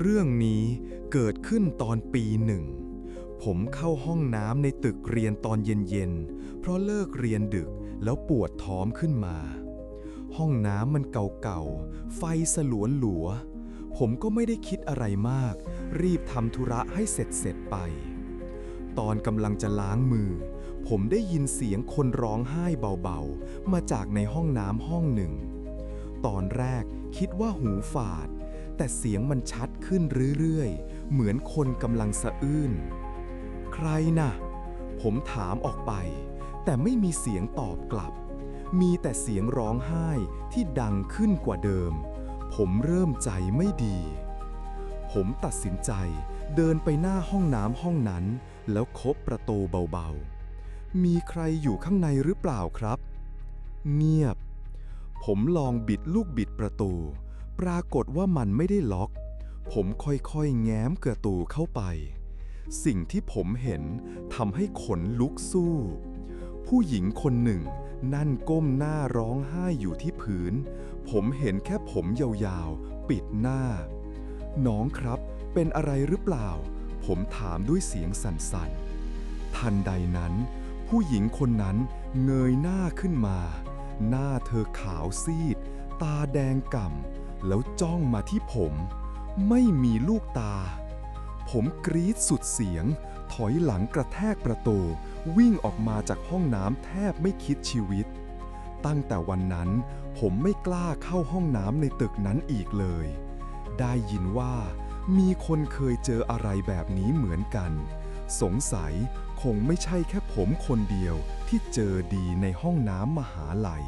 เรื่องนี้เกิดขึ้นตอนปีหนึ่ง ผมเข้าห้องน้ำในตึกเรียนตอนเย็นๆ เพราะเลิกเรียนดึกแล้วปวดท้องขึ้นมา ห้องน้ำมันเก่าๆ ไฟสลัวหลัวๆผมก็ไม่ได้คิดอะไรมาก รีบทำธุระให้เสร็จๆไป ตอนกำลังจะล้างมือ ผมได้ยินเสียงคนร้องไห้เบาๆ มาจากในห้องน้ำห้องหนึ่ง ตอนแรกคิดว่าหูฝาด แต่เสียงมันชัดขึ้นเรื่อยๆ เหมือนคนกำลังสะอื้น ใครน่ะ ผมถามออกไป แต่ไม่มีเสียงตอบกลับ มีแต่เสียงร้องไห้ที่ดังขึ้นกว่าเดิม ผมเริ่มใจไม่ดี ผมตัดสินใจเดินไปหน้าห้องน้ำห้องนั้น แล้วคบประตูเบาๆ มีใครอยู่ข้างในหรือเปล่าครับ เงียบ ผมลองบิดลูกบิดประตู ปรากฏว่ามันไม่ได้ล็อก ผมค่อยๆ แง้มประตูเข้าไป สิ่งที่ผมเห็นทำให้ขนลุกสู้ ผู้หญิงคนหนึ่ง นั่นก้มหน้าร้องไห้อยู่ที่พื้น ผมเห็นแค่ผมยาวๆ ปิดหน้า น้องครับเป็นอะไรหรือเปล่า ผมถามด้วยเสียงสั่นๆ ทันใดนั้น ผู้หญิงคนนั้นเงยหน้าขึ้นมา หน้าเธอขาวซีด ตาแดงก่ำ แล้วจ้องมาที่ผม ไม่มีลูกตา ผมกรีดสุดเสียง ถอยหลังกระแทกประตู วิ่งออกมาจากห้องน้ำแทบไม่คิดชีวิต ตั้งแต่วันนั้นผมไม่กล้าเข้าห้องน้ำในตึกนั้นอีกเลย ได้ยินว่า มีคนเคยเจออะไรแบบนี้เหมือนกัน สงสัยคงไม่ใช่แค่ผมคนเดียวที่เจอดีในห้องน้ำมหาลัย